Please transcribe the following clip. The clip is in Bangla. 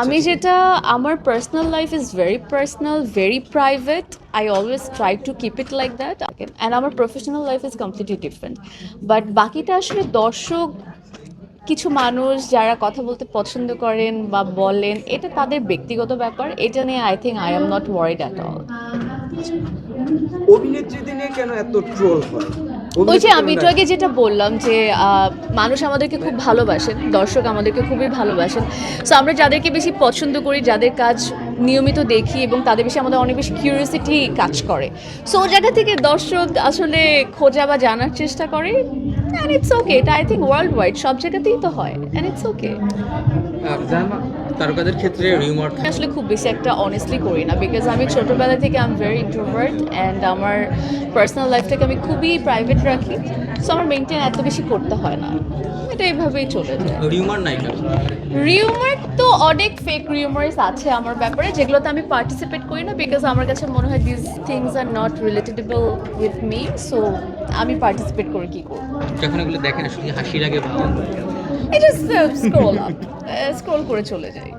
আমি যেটা আমার personal life is very personal very private I always try to keep it like that and আমার professional life is completely different but বাকিটা আসলে দর্শক কিছু মানুষ যারা কথা বলতে পছন্দ করেন বা বলেন এটা তাদের ব্যক্তিগত ব্যাপার। এটা নিয়ে I think I am not worried at all অভিনেত্রীদের নিয়ে কেন এত ট্রোল হয়? ওই যে আমি একটু আগে যেটা বললাম যে মানুষ আমাদেরকে খুব ভালোবাসেন দর্শক আমাদেরকে খুবই ভালোবাসেন। সো আমরা যাদেরকে বেশি পছন্দ করি যাদের কাজ নিয়মিত দেখি এবং তাদের বেশি আমাদের অনেক বেশি কিউরিয়াসিটি কাজ করে। সো জায়গা থেকে দর্শক আসলে খোঁজা বা জানার চেষ্টা করে অ্যান্ড ইটস ওকে এটা আই থিঙ্ক ওয়ার্ল্ড ওয়াইড সব জায়গাতেই তো হয় অ্যান্ড ইটস ওকে তারকাদের ক্ষেত্রে রিউমার আসলে খুব বেশি একটা অনেস্টলি করি না বিকজ আমি ছোটোবেলা থেকে I am very introvert and আমার পার্সোনাল লাইফটাকে আমি খুবই প্রাইভেট রাখি। সো আমার মেনটেন এত বেশি করতে হয় না। এটা এইভাবেই চলে যায়। রিউমার নাই রিউমার তো অনেক ফেক রিউমার্স আছে আমার ব্যাপারে যেগুলোতে আমি পার্টিসিপেট করি না বিকজ আমার কাছে মনে হয় this things are not relatedable with me so আমি পার্টিসিপেট করে কি করব? যখন এগুলো দেখেন আসলে হাসি লাগে এটা স্ক্রোল আপ স্ক্রোল করে চলে যাই।